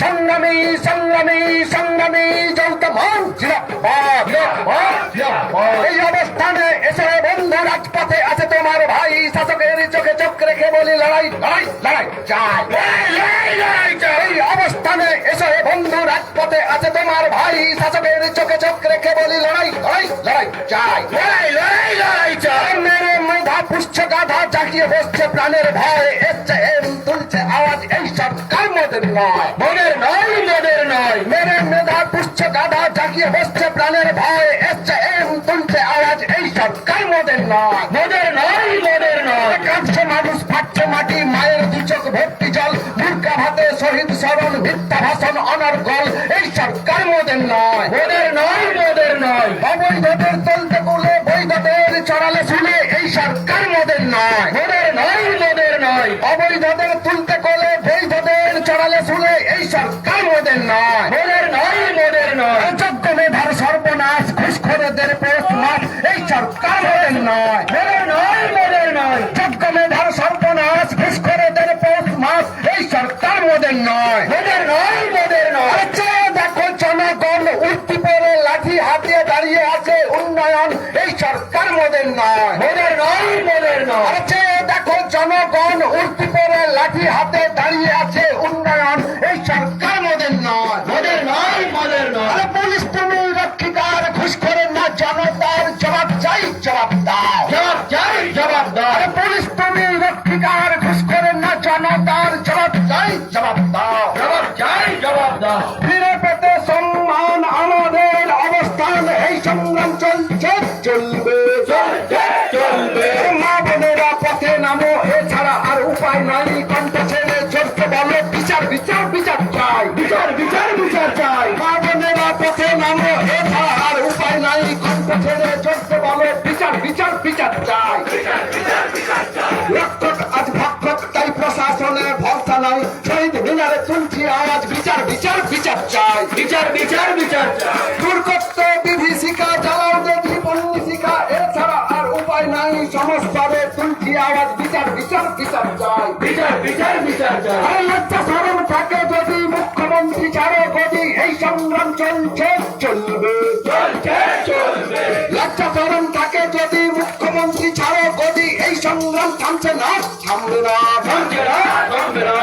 সংগ্রামী সংগ্রামী সংগ্রামী জিরাবাদ এই অবস্থানে এসে বন্ধু রাজপথে আছে তোমার ভাই। শাসকের চোখে চোখ রেখে বলি, লড়াই লড়াই লড়াই এই অবস্থানে এসে বন্ধু রাজপথে আছে তোমার ভাই। শাসকের চোখে চোখ রেখে বলি, লড়াই লড়াই লড়াই চাই লড়াই লড়াই মেরে মেধা পুষ্য গাধা জাগিয়ে বসছে প্রাণের ভয়। এসছে এম, তুলছে আওয়াজ। এই সরকার মোদের নয়? মোদের নয় মেয়েদের নয় মেরে মেধা পুষ্য গাধা জাগিয়ে বসছে প্রাণের ভয়। এসছে এম তুলছে আওয়াজ, এই সরকার মোদের নয়? মোদের নয় মোদের নয়। কাঁদছে মানুষ, ফাটছে মাটি, মায়ের দু চোখ ভর্তি জল দুর্গা ভাতে শহীদ স্মরণ ভিত্তা ভাষণ, অনর্গল। এই সরকার মোদের নয়? মোদের নয় ঘুষখোরদের পোস্ট মাস এই সরকার মোদের নয়। মোদের নয় মোদের নয়। যোগ্য মেধার সর্বনাশ ঘুষখোরদের পোস্ট মাস এই সরকার মোদের নয়। মোদের নয় মোদের নয়। দেখো জনগণ উঠতি পরে লাঠি হাতিয়ে দাঁড়িয়ে আছে, উন্নয়ন। এই সরকার মোদের নয়। মোদের নয় মোদের নয়। দেখো জনগণ উঠতি পরে লাঠি হাতে দাঁড়িয়ে আছে, উন্নয়ন। এই সরকার নামো এছাড়া আর উপায় নাই। কণ্ঠ ছেড়ে চলতে বলো বিচার বিচার বিচার চাই। রক্ষক আজ ভক্ষক তাই প্রশাসনের ভরসা নাই। শহীদ মিনারে তুলছি আওয়াজ বিচার বিচার বিচার চাই। বিচার বিচার বিচার চাই। দুর্গত বিভীষিকা জ্বালাও বিচার চাই বিচার বিচার বিচার চাই। আরে লজ্জা সরম থাকে যদি মুখ্যমন্ত্রী ছাড়ে গদি এই সংগ্রাম চলছে চলবে। চলছে চলবে। লজ্জা সরম থাকে যদি মুখ্যমন্ত্রী ছাড়ো গদি এই সংগ্রাম থামছে না থামবে না। থামছে না থামবে না।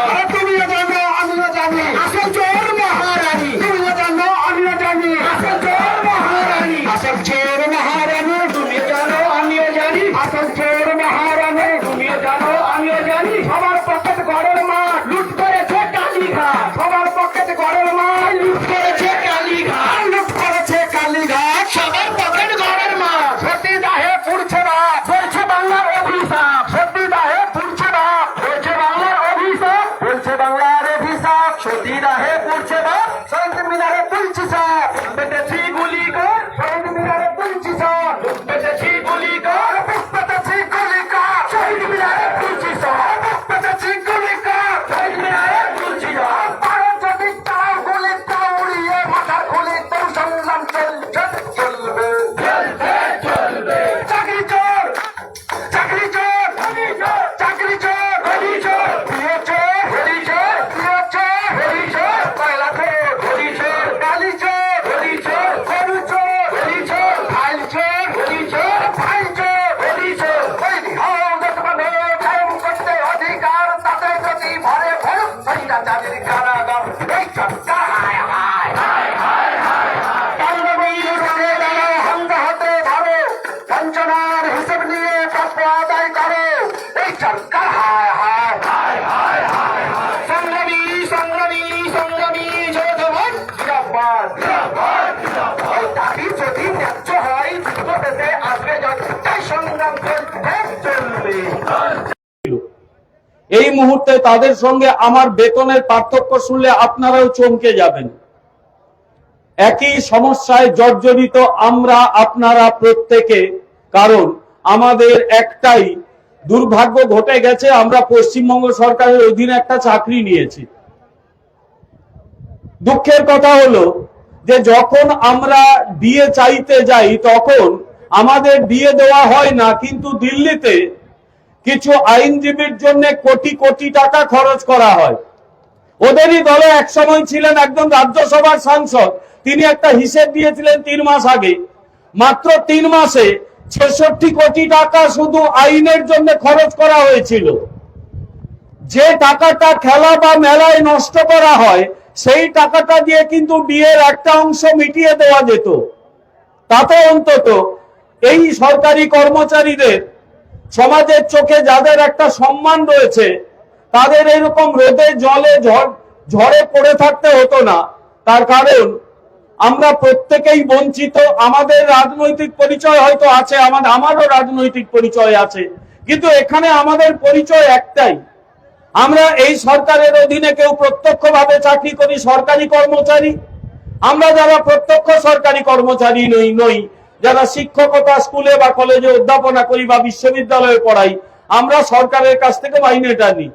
মুহূর্তে তাদের সঙ্গে আমার বেতনের পার্থক্য শুনলে আপনারাও চমকে যাবেন। একই সমস্যায় জর্জরিত আমরা আপনারা প্রত্যেকে, কারণ আমাদের একটাই দুর্ভাগ্য ঘটে গেছে, আমরা পশ্চিমবঙ্গ সরকারের অধীনে একটা চাকরি নিয়েছি। দুঃখের কথা হলো যে যখন আমরা বিয়ে চাইতে যাই, তখন আমাদের বিয়ে দেওয়া হয় না, কিন্তু দিল্লিতে কিছু আইনজীবীর জন্য কোটি কোটি টাকা খরচ করা হয়। ওদেরই দলে এক সময় ছিলেন একজন রাজ্যসভার সাংসদ। তিনি একটা হিসেব দিয়েছিলেন তিন মাস আগে। মাত্র তিন মাসে ছেষট্টি কোটি টাকা শুধু আইনের জন্য খরচ করা হয়েছিল। যে টাকাটা খেলা বা মেলায় নষ্ট করা হয়, সেই টাকাটা দিয়ে কিন্তু বিয়ের একটা অংশ মিটিয়ে দেওয়া যেত। তাতে অন্তত এই সরকারি কর্মচারীদের সমাজের চোখে যাদের একটা সম্মান রয়েছে, তাদের এরকম রোদে জলে ঝড় পড়ে থাকতে হতো না। তার কারণ, আমরা প্রত্যেকেই বঞ্চিত। আমাদের রাজনৈতিক পরিচয় হয়তো আছে আমাদের আমারও রাজনৈতিক পরিচয় আছে। কিন্তু এখানে আমাদের পরিচয় একটাই। আমরা এই সরকারের অধীনে কেউ প্রত্যক্ষভাবে চাকরি করি, সরকারি কর্মচারী। আমরা যারা প্রত্যক্ষ সরকারি কর্মচারী নই নই। যারা শিক্ষকতা স্কুলে বা কলেজে অধ্যাপনা করি বা বিশ্ববিদ্যালয়ে পড়াই, আমরা সরকারের কাছ থেকে মাইনেটা নিই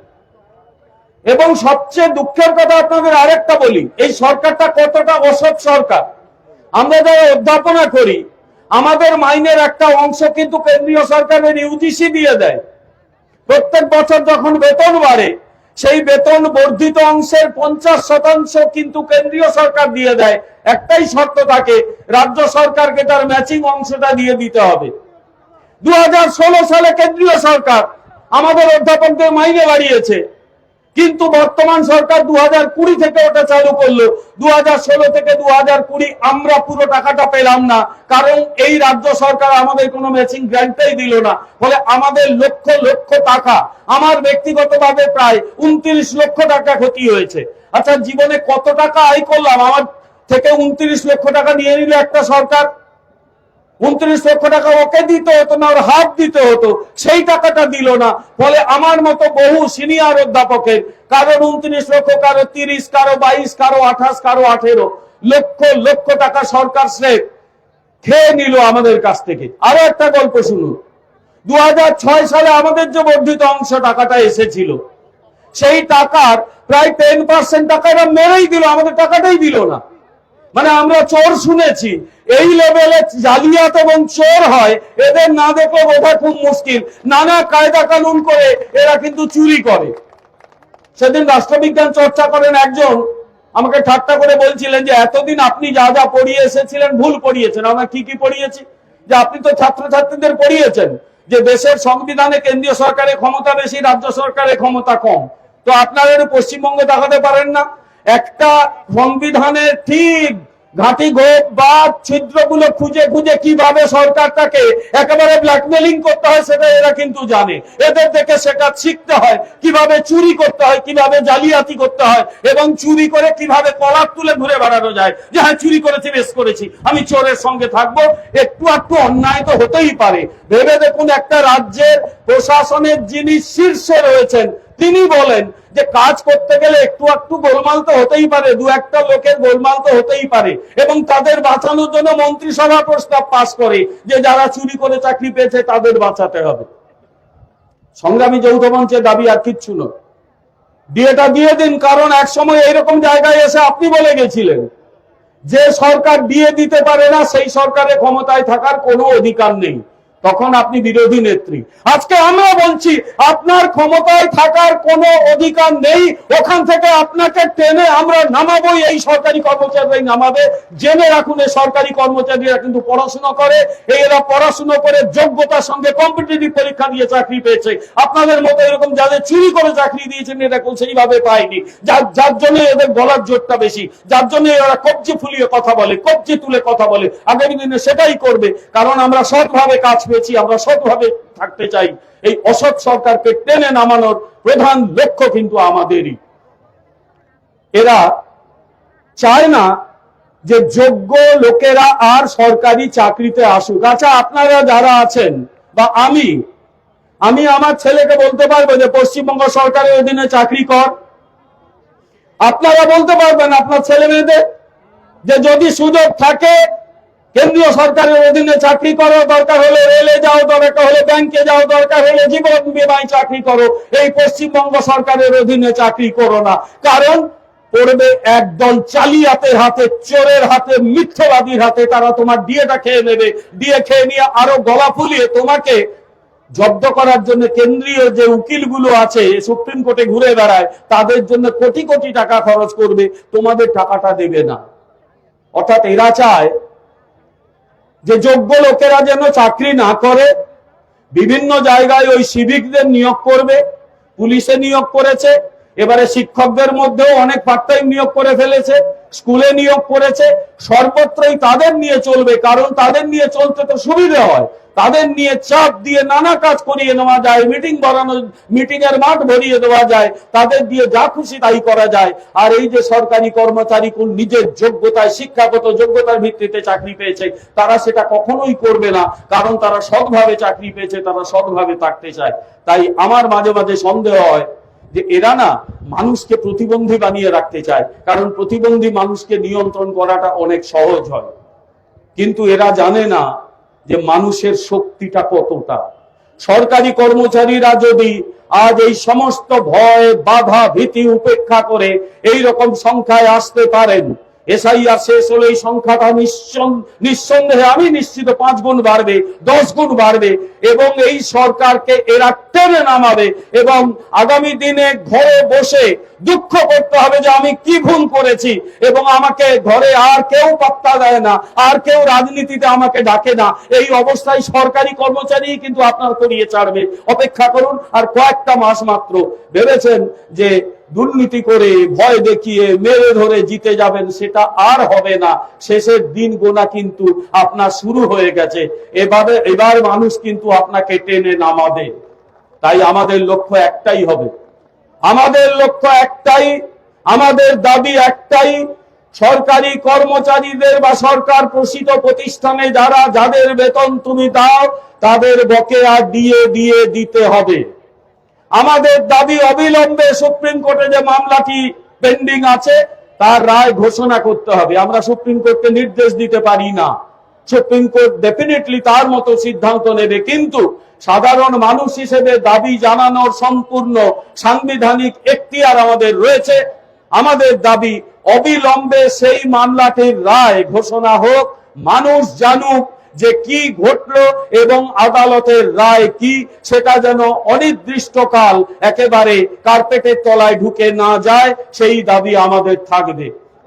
এবং সবচেয়ে দুঃখের কথা আপনাদের আরেকটা বলি, এই সরকারটা কতটা অসৎ সরকার। আমরা যারা অধ্যাপনা করি, আমাদের মাইনের একটা অংশ কিন্তু কেন্দ্রীয় সরকারের ইউজিসি দিয়ে দেয়। প্রত্যেক বছর যখন বেতন বাড়ে সেই বেতন বর্ধিত অংশের পঞ্চাশ শতাংশ কিন্তু কেন্দ্রীয় সরকার দিয়ে দেয়। একটাই শর্ত থাকে, রাজ্য সরকারকে তার ম্যাচিং অংশটা দিয়ে দিতে হবে। দু হাজার ষোলো সালে কেন্দ্রীয় সরকার আমাদের অধ্যাপকদের মাইনে বাড়িয়েছে। কিন্তু বর্তমান সরকার দু কুড়ি থেকে ওটা চালু করল। দু ষোলো থেকে দু কুড়ি আমরা পুরো টাকাটা পেলাম না। কারণ এই রাজ্য সরকার আমাদের কোনো ম্যাচিং গ্র্যান্টই দিল না। ফলে আমাদের লক্ষ লক্ষ টাকা, আমার ব্যক্তিগতভাবে প্রায় উনত্রিশ লক্ষ টাকা ক্ষতি হয়েছে। আচ্ছা জীবনে কত টাকা আয় করলাম? আমার থেকে উনত্রিশ লক্ষ টাকা নিয়ে নিল একটা সরকার। উনত্রিশ লক্ষ টাকা ওকে দিতে হতো না, ওর হাত দিতে হতো, সেই টাকাটা দিল না। ফলে আমার মতো বহু সিনিয়র অধ্যাপকের, কারও উনত্রিশ লক্ষ, কারও তিরিশ, কারও বাইশ, কারও আঠাশ, কারও আঠেরো, লক্ষ লক্ষ টাকা সরকার স্রেফ খেয়ে নিল আমাদের কাছ থেকে। আরও একটা গল্প শুনুন। দু হাজার ছয় সালে আমাদের যে বর্ধিত অংশ টাকাটা এসেছিল, সেই টাকার প্রায় টেন পার্সেন্ট টাকা এরা মেরেই দিল, আমাদের টাকাটাই দিল না। মানে আমরা চোর শুনেছি। এই লেভেলে জালিয়াত এবং চোর হয়, এদের না দেখলে বোঝা খুব মুশকিল। নানা কায়দা কানুন করে এরা কিন্তু চুরি করে। সেদিন রাষ্ট্রবিজ্ঞান চর্চা করেন একজন, আমাকে ঠাট্টা করে বলছিলেন যে, এতদিন আপনি যা যা পড়িয়ে এসেছিলেন, ভুল পড়িয়েছেন। আমরা কি কি পড়িয়েছি? যে, আপনি তো ছাত্রছাত্রীদের পড়িয়েছেন যে, দেশের সংবিধানে কেন্দ্রীয় সরকারের ক্ষমতা বেশি, রাজ্য সরকারের ক্ষমতা কম। তো আপনারা পশ্চিমবঙ্গ দেখাতে পারেন না? একটা সংবিধানের ঠিক ঘাটি ঘোপ বা ছিদ্রগুলো খুঁজে খুঁজে কীভাবে সরকারটাকে একেবারে ব্ল্যাকমেলিং করতে হয় সেটা এরা কিন্তু জানে। এদের থেকে সেটা শিখতে হয়, কীভাবে চুরি করতে হয়, কীভাবে জালিয়াতি করতে হয় এবং চুরি করে কীভাবে কলার তুলে ঘুরে বেড়ানো যায়। যে হ্যাঁ চুরি করেছি, বেশ করেছি, আমি চোরের সঙ্গে থাকব, একটু একটু অন্যায় তো হতেই পারে। ভেবে দেখুন একটা রাজ্যের প্রশাসনের যিনি শীর্ষে রয়েছেন তিনি বলেন যে কাজ করতে গেলে একটু একটু গোলমাল তো হতেই পারে, দু একটা লোকের গোলমাল তো হতেই পারে। এবং তাদের বাঁচানোর জন্য মন্ত্রিসভা প্রস্তাব পাশ করে যে যারা চুরি করে চাকরি পেয়েছে তাদের বাঁচাতে হবে। সংগ্রামী যৌথ মঞ্চের দাবি আর কিচ্ছু নয়। বিয়েটা দিয়ে দিন, কারণ এক সময় এইরকম জায়গায় এসে আপনি বলে গেছিলেন যে সরকার দিয়ে দিতে পারে না, সেই সরকারের ক্ষমতায় থাকার কোনো অধিকার নেই। তখন আপনি বিরোধী নেত্রী। আজকে আমরা বলছি, আপনার ক্ষমতায় থাকার কোনো অধিকার নেই, ওখান থেকে আপনাকে টেনে আমরা নামাবোই, এই সরকারি কর্মচারীরাই নামাবে। জেনে রাখুন, এই সরকারি কর্মচারীরা কিন্তু পড়াশোনা করে এরা পড়াশোনা করে যোগ্যতার সঙ্গে কম্পিটিটিভ পরীক্ষা দিয়ে চাকরি পেয়েছে। আপনাদের মতো এরকম যাদের চুরি করে চাকরি দিয়েছেন এটা কেউ সেইভাবে পায়নি। যার যার জন্য এদের বলার জোরটা বেশি, যার জন্য এরা কবজি ফুলিয়ে কথা বলে, কবজি তুলে কথা বলে। আগামী দিনে সেটাই করবে, কারণ আমরা সৎভাবে কাজ পেয়েছি আমরা সৎভাবে থাকতে চাই। এই অসৎ সরকারকে টেনে নামানোর প্রধান লক্ষ্য কিন্তু আমাদেরই। এরা চায় না যে যোগ্য লোকেরা আর সরকারি চাকরিতে আসুক। আচ্ছা আপনারা যারা আছেন বা আমি আমি আমার ছেলেকে বলতে পারব যে পশ্চিমবঙ্গ সরকারের অধীনে চাকরি কর। আপনারা বলতে পারবেন আপনার ছেলে মেয়েদের যে যদি সুযোগ থাকে কেন্দ্রীয় সরকারের অধীনে চাকরি করো দরকার হলে রেলে যাও, দরকার হলে ব্যাংকে যাও, দরকার হলে জীবন বিমায় চাকরি করো। এই পশ্চিমবঙ্গ সরকারের অধীনে চাকরি করো না। কারণ পড়বে একদল চালিয়াতের হাতে, চোরের হাতে, মিথ্যবাদীর হাতে, তারা তোমার ডিএটা খেয়ে নেবে। ডিএ খেয়ে নিয়ে আরও গলা ফুলিয়ে তোমাকে জব্দ করার জন্য কেন্দ্রীয় যে উকিলগুলো আছে সুপ্রিম কোর্টে ঘুরে বেড়ায়, তাদের জন্য কোটি কোটি টাকা খরচ করবে। তোমাদের টাকাটা দেবে না। অর্থাৎ এরা চায় যে যোগ্য লোকেরা যেন চাকরি না করে, বিভিন্ন জায়গায় ওই সিভিকদের নিয়োগ করবে, পুলিশে নিয়োগ করেছে এবারে শিক্ষকদের মধ্যেও অনেক পার্ট নিয়োগ করে ফেলেছে, স্কুলে নিয়োগ করেছে, সর্বত্রই তাদের নিয়ে চলবে, কারণ তাদের নিয়ে চলতে তো সুবিধে হয়। তাদের নিয়ে চাপ দিয়ে নানা কাজ করিয়ে নেওয়া যায় মিটিং বাড়ানো মিটিং এর মাঠ ভরিয়ে দেওয়া যায়, তাদের দিয়ে যা খুশি তাই করা যায়। আর এই যে সরকারি কর্মচারী কোন নিজের যোগ্যতায়, শিক্ষাগত যোগ্যতার ভিত্তিতে চাকরি পেয়েছে, তারা সেটা কখনোই করবে না, কারণ তারা সৎভাবে চাকরি পেয়েছে, তারা সৎভাবে থাকতে চায়। তাই আমার মাঝে মাঝে সন্দেহ হয় যে এরা না মানুষকে প্রতিবন্ধী বানিয়ে রাখতে চায়। কারণ প্রতিবন্ধী মানুষকে নিয়ন্ত্রণ করাটা অনেক সহজ হয়। কিন্তু এরা জানে না যে মানুষের শক্তিটা কতটা। সরকারি কর্মচারীরা যদি আজ এই সমস্ত ভয়, বাধা, ভীতি উপেক্ষা করে এই রকম সংখ্যায় আসতে পারেন, এসআইআর শেষ হলে এই সংখ্যাটা নিঃসন- নিঃসন্দেহে আমি নিশ্চিত পাঁচ গুণ বাড়বে, দশ গুণ বাড়বে। এবং এই সরকারকে এরা টেনে নামাবে এবং আগামী দিনে ঘরে বসে দুঃখ করতে হবে যে আমি কি ভুল করেছি এবং আমাকে ঘরে আর কেউ পাত্তা দেয় না, আর কেউ রাজনীতিতে আমাকে ডাকে না। এই অবস্থায় সরকারি কর্মচারী কিন্তু আপনার করিয়ে ছাড়বে। অপেক্ষা করুন, আর কয়েকটা মাস মাত্র। ভেবেছেন যে দুর্নীতি করে ভয় দেখিয়ে মেরে ধরে জিতে যাবেন সেটা আর হবে না। শেষের দিন গোনা কিন্তু আপনার শুরু হয়ে গেছে। এভাবে, এবার মানুষ কিন্তু আপনাকে টেনে নামাবে। তাই আমাদের লক্ষ্য একটাই হবে। আমাদের লক্ষ্য একটাই, আমাদের দাবি একটাই, সরকারি কর্মচারীদের বা সরকার প্রসিত প্রতিষ্ঠানে যারা যাদের বেতন তুমি দাও, তাদের বকেয়া দিয়ে দিয়ে দিতে হবে। আমাদের দাবি অবিলম্বে সুপ্রিম কোর্টে যে মামলাটি পেন্ডিং আছে, তার রায় ঘোষণা করতে হবে। আমরা সুপ্রিম কোর্টকে নির্দেশ দিতে পারি না। সুপ্রিম কোর্ট ডেফিনেটলি তার মতো সিদ্ধান্ত নেবে, কিন্তু সাধারণ মানুষ হিসেবে দাবি জানানোর সম্পূর্ণ সাংবিধানিক এখতিয়ার আমাদের রয়েছে। আমাদের দাবি অবিলম্বে সেই মামলাটির রায় ঘোষণা হোক, মানুষ জানুক যে কি ঘটলো এবং আদালতের রায় কি, সেটা যেন অনির্দিষ্টকাল একেবারে কার্পেটের তলায় ঢুকে না যায়, সেই দাবি আমাদের থাকবে।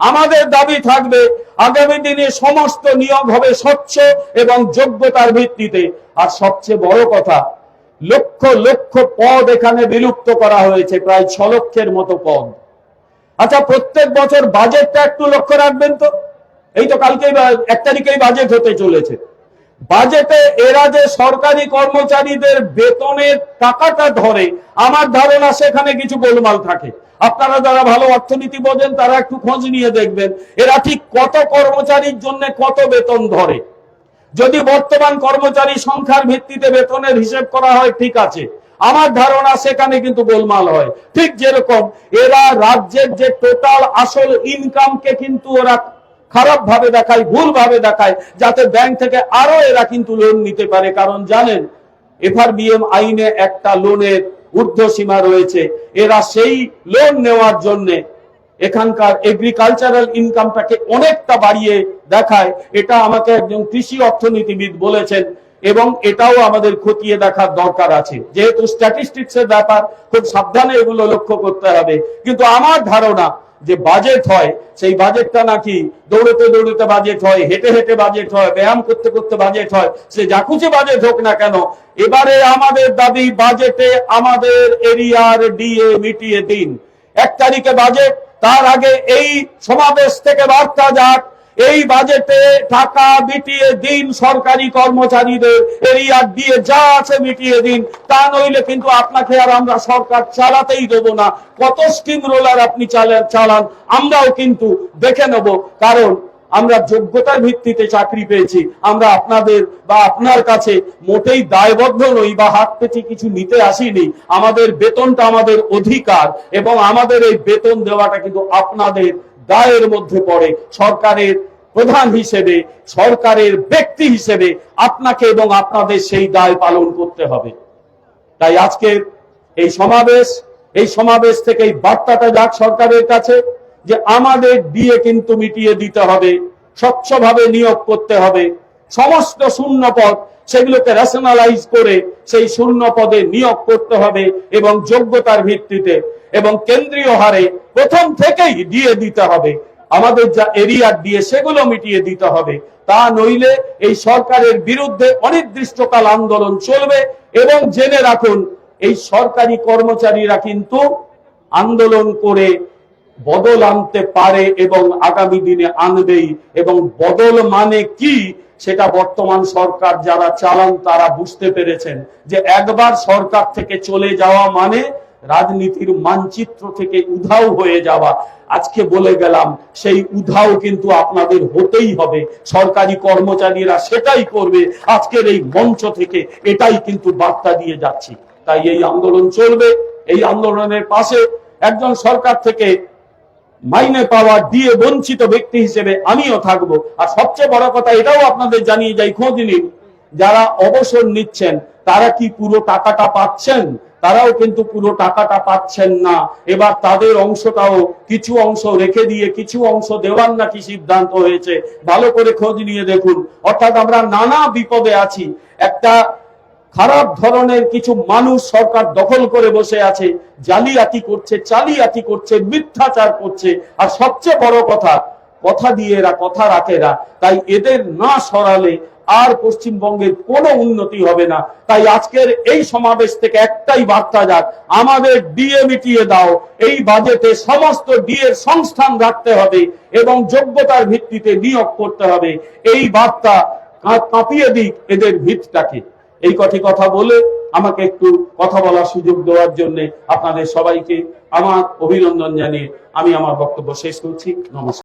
আমাদের দাবি থাকবে, আগামী দিনে সমস্ত নিয়োগ হবে স্বচ্ছ এবং যোগ্যতার ভিত্তিতে। আর সবচেয়ে বড় কথা, লক্ষ লক্ষ পদ এখানে বিলুপ্ত করা হয়েছে, প্রায় ছ লক্ষের মতো পদ। আচ্ছা প্রত্যেক বছর বাজেটটা একটু লক্ষ্য রাখবেন তো? এই তো কালকেই এক তারিখেই বাজেট হতে চলেছে। বাজেটে এরা যে সরকারি কর্মচারীদের বেতনের টাকাটা ধরে, আমার ধারণা সেখানে কিছু গোলমাল থাকে। আপনারা যারা ভালো অর্থনীতি বোঝেন, তারা একটু খোঁজ নিয়ে দেখবেন, এরা ঠিক কত কর্মচারীর জন্য কত বেতন ধরে। যদি বর্তমান কর্মচারী সংখ্যার ভিত্তিতে বেতনের হিসেব করা হয়, ঠিক আছে। আমার ধারণা সেখানে কিন্তু গোলমাল হয়। ঠিক যেরকম এরা রাজ্যের যে টোটাল আসল ইনকামকে কিন্তু ওরা খারাপ ভাবে দেখায় ভুল ভাবে দেখায়, যাতে ব্যাংক থেকে আরও এরা কিন্তু লোন নিতে পারে। কারণ জানেন এফআরবিএম আইনে একটা লোনের ঊর্ধ্ব সীমা রয়েছে। এরা সেই লোন নেওয়ার জন্য এখানকার এগ্রিকালচারাল ইনকামটাকে অনেকটা বাড়িয়ে দেখায়। এটা আমাকে একজন কৃষি অর্থনীতিবিদ বলেছেন এবং এটাও আমাদের খতিয়ে দেখার দরকার আছে। যেহেতু স্ট্যাটিস্টিক্স এর ব্যাপার, খুব সাবধানে এগুলো লক্ষ্য করতে হবে। কিন্তু আমার ধারণা যে বাজেট হয়, সেই বাজেটটা নাকি দৌড়তে দৌড়তে বাজেট হয়, হেঁটে হেঁটে বাজেট হয়, ব্যায়াম করতে করতে বাজেট হয়, সে যা খুশি বাজেট হোক না কেন, এবারে আমাদের দাবি বাজেটে আমাদের এরিয়ার ডিএ মিটিয়ে দিন। এক তারিখে বাজেট তার আগে এই সমাবেশ থেকে বার্তা যাক এই বাজেটে টাকা মিটিয়ে দিন সরকারি কর্মচারীদের এরিয়ার দিয়ে যা আছে মিটিয়ে দিন, তা নইলে কিন্তু আপনাকে আর আমরা সরকার চালাতেই দেব না। কত স্কিম রোলার আপনি চালান, আমরাও কিন্তু দেখে নেব। কারণ আমরা যোগ্যতার ভিত্তিতে চাকরি পেয়েছি। আমরা আপনাদের বা আপনার কাছে মোটেই দায়বদ্ধ নই বা হাত পেতে কিছু নিতে আসিনি। আমাদের বেতনটা আমাদের অধিকার এবং আমাদের এই বেতন দেওয়াটা কিন্তু আপনাদের দায়ের মধ্যে পড়ে সরকারের প্রধান হিসেবে, সরকারের ব্যক্তি হিসেবে আপনাকে এবং আপনাদের সেই দায় পালন করতে হবে। তাই আজকের এই সমাবেশ এই সমাবেশ থেকে এই বার্তাটা যাক সরকারের কাছে যে আমাদের দিয়ে কিন্তু মিটিয়ে দিতে হবে, স্বচ্ছভাবে নিয়োগ করতে হবে। সমস্ত শূন্য পদ সেগুলোকে রেশনালাইজ করে সেই শূন্য পদে নিয়োগ করতে হবে এবং যোগ্যতার ভিত্তিতে এবং কেন্দ্রীয় হারে প্রথম থেকেই দিয়ে দিতে হবে। আমাদের যা এরিয়ার দিয়ে সেগুলো মিটিয়ে দিতে হবে। তা নইলে এই সরকারের বিরুদ্ধে অনির্দিষ্টকাল আন্দোলন চলবে এবং জেনে রাখুন, এই সরকারি কর্মচারীরা কিন্তু আন্দোলন করে বদল আনতে পারে এবং আগামী দিনে আনবেই। এবং বদল মানে কি সেটা বর্তমান সরকার যারা চালান তারা বুঝতে পেরেছেন যে একবার সরকার থেকে চলে যাওয়া মানে রাজনীতির মানচিত্র থেকে উধাও হয়ে যাওয়া। আজকে বলে গেলাম, সেই উধাও কিন্তু আপনাদের হতেই হবে। সরকারি কর্মচারীরা সেটাই করবে। আজকের এই মঞ্চ থেকে এটাই কিন্তু বার্তা দিয়ে যাচ্ছি। তাই এই আন্দোলন চলবে, এই আন্দোলনের পাশে একজন সরকার থেকে মাইনে পাওয়া দিয়ে বঞ্চিত ব্যক্তি হিসেবে আমিও থাকব। আর সবচেয়ে বড় কথা, এটাও আপনাদের জানিয়ে যাই খোঁজ নিন। যারা অবসর নিচ্ছেন, তারা কি পুরো টাকাটা পাচ্ছেন? তারাও কিন্তু পুরো টাকাটা পাচ্ছেন না। এবার তাদের অংশটাও কিছু অংশ রেখে দিয়ে, কিছু অংশ দেওয়ার নাকি সিদ্ধান্ত হয়েছে। ভালো করে খোঁজ নিয়ে দেখুন। অর্থাৎ আমরা নানা বিপদে আছি। একটা খারাপ ধরনের কিছু মানুষ সরকার দখল করে বসে আছে। জালিয়াতি করছে, চালিয়াতি করছে, মিথ্যাচার করছে। আর সবচেয়ে বড় কথা কথা দিয়ে এরা কথা রাখে না তাই এদের না সরালে আর পশ্চিমবঙ্গের কোনো উন্নতি হবে না। তাই আজকের এই সমাবেশ থেকে একটাই বার্তা যাক, আমাদের ডিএ মিটিয়ে দাও, এই বাজেটে সমস্ত ডিএর সংস্থান রাখতে হবে এবং যোগ্যতার ভিত্তিতে নিয়োগ করতে হবে। এই বার্তা কাঁপিয়ে দিক এদের ভিতটাকে। এই কটি কথা বলে আমাকে একটু কথা বলার সুযোগ দেওয়ার জন্য আপনাদের সবাইকে আমার অভিনন্দন জানিয়ে আমি আমার বক্তব্য শেষ করছি। নমস্কার।